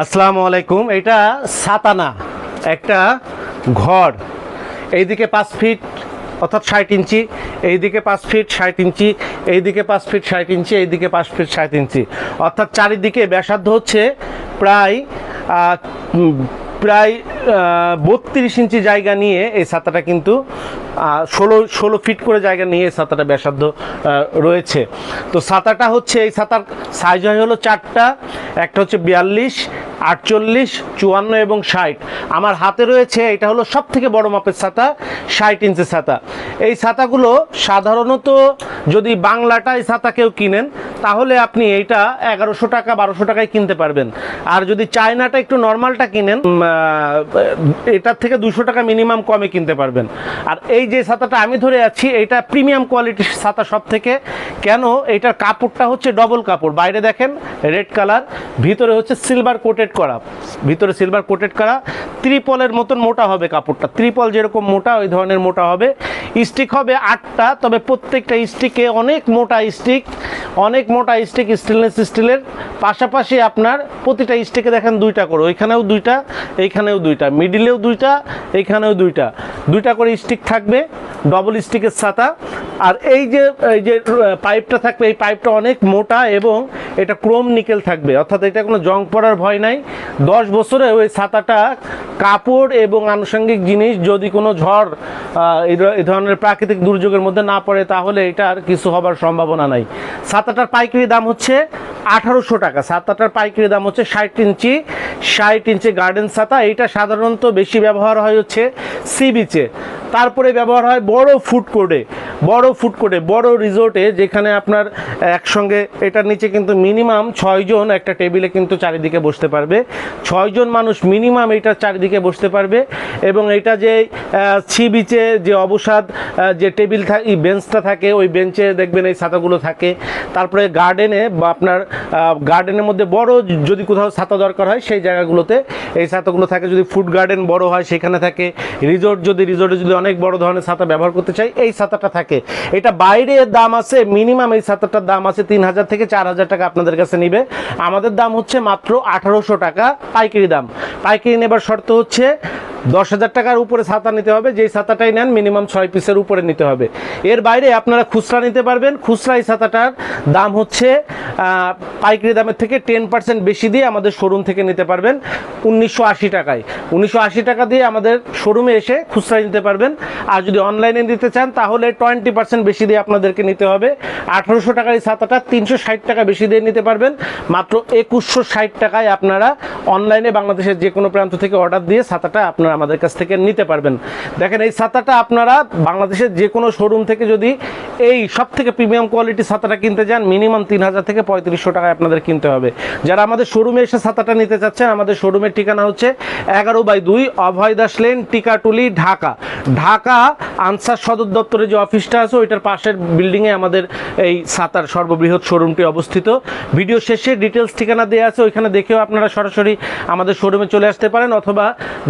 আসসালামু আলাইকুম। এটা সাতানা, একটা ঘর। এইদিকে পাঁচ ফিট, অর্থাৎ ষাট ইঞ্চি। এইদিকে পাঁচ ফিট, ষাট ইঞ্চি। এইদিকে পাঁচ ফিট, ষাট ইঞ্চি। এইদিকে পাঁচ ফিট, ষাট ইঞ্চি। অর্থাৎ চারিদিকে ব্যাসার্ধ হচ্ছে প্রায় প্রায় বত্রিশ ইঞ্চি জায়গা নিয়ে এই ছাতাটা কিন্তু ষোলো ষোলো ফিট করে জায়গা নিয়ে এই ছাতাটা ব্যাসার্ধ রয়েছে। তো ছাতাটা হচ্ছে, এই ছাতার সাইজ হয় হলো চারটা, একটা হচ্ছে বিয়াল্লিশ, আটচল্লিশ, চুয়ান্ন এবং ষাট। আমার হাতে রয়েছে, এটা হলো সব থেকে বড় মাপের ছাতা, ষাট ইঞ্চি ছাতা। এই ছাতাগুলো সাধারণত যদি বাংলাটা এই ছাতা কেউ কিনেন তাহলে আপনি এইটা এগারোশো টাকা, বারোশো টাকায় কিনতে পারবেন। আর যদি চায়নাটা একটু নর্মালটা কিনেন এটার থেকে দুশো টাকা মিনিমাম কমে কিনতে পারবেন। আর এই যে ছাতাটা আমি ধরে আছি এটা প্রিমিয়াম কোয়ালিটির ছাতা সব থেকে কেন? এটার কাপড়টা হচ্ছে ডবল কাপড়। বাইরে দেখেন, রেড কালার, ভিতরে হচ্ছে সিলভার কোটেড করা। ভিতরে সিলভার কোটেড করা। ত্রিপলের মতন মোটা হবে কাপড়টা। ত্রিপল যেরকম মোটা, ওই ধরনের মোটা হবে। স্টিক হবে আটটা, তবে প্রত্যেকটা স্টিকে অনেক মোটা স্টিক, অনেক মোটা স্টিক স্টেনলেস স্টিলের। পাশাপাশি আপনার প্রতিটা স্টিকে দেখেন দুইটা করে, ওইখানেও দুইটা, এইখানেও দুইটা মিডিলেও দুইটা, এইখানেও দুইটা। দুইটা করে স্টিক থাকবে ডবল স্টিকের ছাতা। আর এই যে এই যে পাইপটা থাকবে, এই পাইপটা অনেক মোটা এবং এটা ক্রোম নিকেল থাকবে। অর্থাৎ এটা কোনো জং পড়ার ভয় নাই। দশ বছরে ওই ছাতাটা কাপড় এবং আনুষঙ্গিক জিনিস যদি কোনো ঝড় এই ধরনের প্রাকৃতিক দুর্যোগের মধ্যে না পড়ে, তাহলে এটার কিছু হবার সম্ভাবনা নাই। ছাতাটার পাইকারি দাম হচ্ছে আঠারোশো টাকা। ছাতাটার পাইকারি দাম হচ্ছে ষাট ইঞ্চি। ষাট ইঞ্চি গার্ডেন ছাতা এইটা সাধারণত বেশি ব্যবহার হয় হচ্ছে সি বিচে। তারপরে ব্যবহার হয় বড় ফুড কোর্টে। বড় ফুড কোর্টে বড় রিসোর্টে যেখানে আপনার একসঙ্গে, এটার নিচে কিন্তু মিনিমাম ছয়জন একটা টেবিলে কিন্তু চারিদিকে বসতে পারবে। ছয়জন মানুষ মিনিমাম এইটার চারিদিকে বসতে পারবে এবং এটা যে সি বিচে যে অবসাদ যে টেবিল থাকে বেঞ্চটা থাকে, ওই বেঞ্চে দেখবেন এই ছাতাগুলো থাকে। তারপরে গার্ডেনে বা আপনার গার্ডেনের মধ্যে বড় যদি কোথাও ছাতা দরকার হয়, সেই জায়গাগুলোতে এই ছাতাগুলো থাকে। যদি ফুড গার্ডেন বড় হয়, সেখানে থাকে। রিসোর্ট যদি রিসোর্টে যদি অনেক বড় ধরনের ছাতা ব্যবহার করতে চাই, এই ছাতাটা থাকে। এটা বাইরে দাম আছে মিনিমাম এই ছাতাটার দাম আছে তিন হাজার থেকে চার হাজার টাকা আপনাদের কাছে নিবে। আমাদের দাম হচ্ছে মাত্র আঠারোশো টাকা পাইকারি দাম। পাইকারি নেবার শর্ত হচ্ছে দশ হাজার টাকার উপরে ছাতা নিতে হবে, যেই ছাতাটাই নেন মিনিমাম ছয় পিসের উপরে নিতে হবে। এর বাইরে আপনারা খুচরা নিতে পারবেন। খুচরা এই ছাতাটার দাম হচ্ছে পাইকারি দামের থেকে টেন পার্সেন্ট বেশি দিয়ে আমাদের শোরুম থেকে নিতে পারবেন উনিশশো আশি টাকায়। উনিশশো আশি টাকা দিয়ে আমাদের শোরুমে এসে খুচরা নিতে পারবেন। আর যদি অনলাইনে নিতে চান, তাহলে টোয়েন্টি পার্সেন্ট বেশি দিয়ে আপনাদেরকে নিতে হবে। আঠারোশো টাকার এই ছাতাটা তিনশো ষাট টাকা বেশি দিয়ে নিতে পারবেন। মাত্র একুশশো ষাট টাকায় আপনারা অনলাইনে বাংলাদেশের যে কোনো প্রান্ত থেকে অর্ডার দিয়ে ছাতাটা আপনারা আমাদের কাছ থেকে নিতে পারবেন। দেখেন, এই ছাতাটা আপনারা বাংলাদেশের যে কোনো শোরুম থেকে যদি এই সব থেকে প্রিমিয়াম কোয়ালিটি ছাতাটা কিনতে যান মিনিমাম তিন হাজার থেকে পঁয়ত্রিশশো টাকায় আপনাদের কিনতে হবে। যারা আমাদের শোরুমে এসে ছাতাটা নিতে চাচ্ছেন, আমাদের শোরুমের ঠিকানা হচ্ছে এগারো বাই দুই অভয় দাস লেন টিকাটুলি, ঢাকা। ঢাকা, আনসার সদর দপ্তরে যে অফিসটা আছে, ওইটার পাশের বিল্ডিংয়ে আমাদের এই সাতার সর্ববৃহৎ শোরুমটি অবস্থিত। ভিডিও শেষে ডিটেলস ঠিকানা দেওয়া আছে, ওইখানে দেখেও আপনারা সরাসরি আমাদের শোরুমে চলে আসতে পারেন, অথবা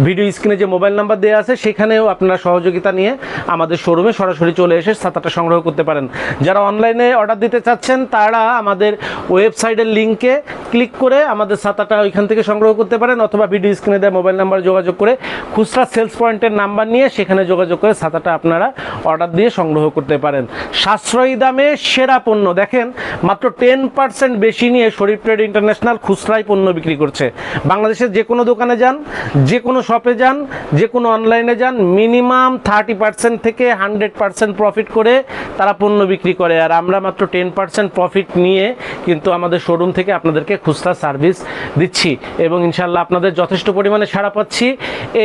ভিডিও স্ক্রিনে যে মোবাইল নাম্বার দেওয়া আছে, সেখানেও আপনারা সহযোগিতা নিয়ে আমাদের শোরুমে সরাসরি চলে এসে ছাতাটা সংগ্রহ করতে পারেন। যারা অনলাইনে অর্ডার দিতে চাচ্ছেন, তারা আমাদের ওয়েবসাইটের লিঙ্কে ক্লিক করে আমাদের ছাতাটা ওইখান থেকে সংগ্রহ করতে পারেন, অথবা ভিডিও স্ক্রিনে দেওয়া মোবাইল নাম্বার যোগাযোগ করে খুচরা সেলস পয়েন্টের নাম্বার নিয়ে সেখানে যোগাযোগ করে ছাতাটা আপনারা অর্ডার দিয়ে সংগ্রহ করতে পারেন। সাশ্রয়ী দামে সেরা পণ্য। দেখেন মাত্র টেন পার্সেন্ট বেশি নিয়ে শরীফ ট্রেড ইন্টারন্যাশনাল খুচরাই পণ্য বিক্রি করছে। বাংলাদেশের যে কোনো দোকানে যান, যে কোনো শপে যান, যে কোনো অনলাইনে যান, মিনিমাম থার্টি পার্সেন্ট থেকে হান্ড্রেড পার্সেন্ট প্রফিট করে তারা পণ্য বিক্রি করে। আর আমরা মাত্র টেন পার্সেন্ট প্রফিট নিয়ে কিন্তু আমাদের শোরুম থেকে আপনাদেরকে খুচরা সার্ভিস দিচ্ছি। এবং ইনশাল্লাহ আপনাদের যথেষ্ট পরিমাণে সাড়া পাচ্ছি।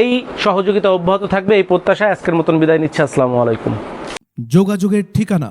এই সহযোগিতা অব্যাহত থাকবে। এই প্রত্যাশায় আজকের মতন বিদায় নিচ্ছি। আসসালামু আলাইকুম। যোগাযোগের ঠিকানা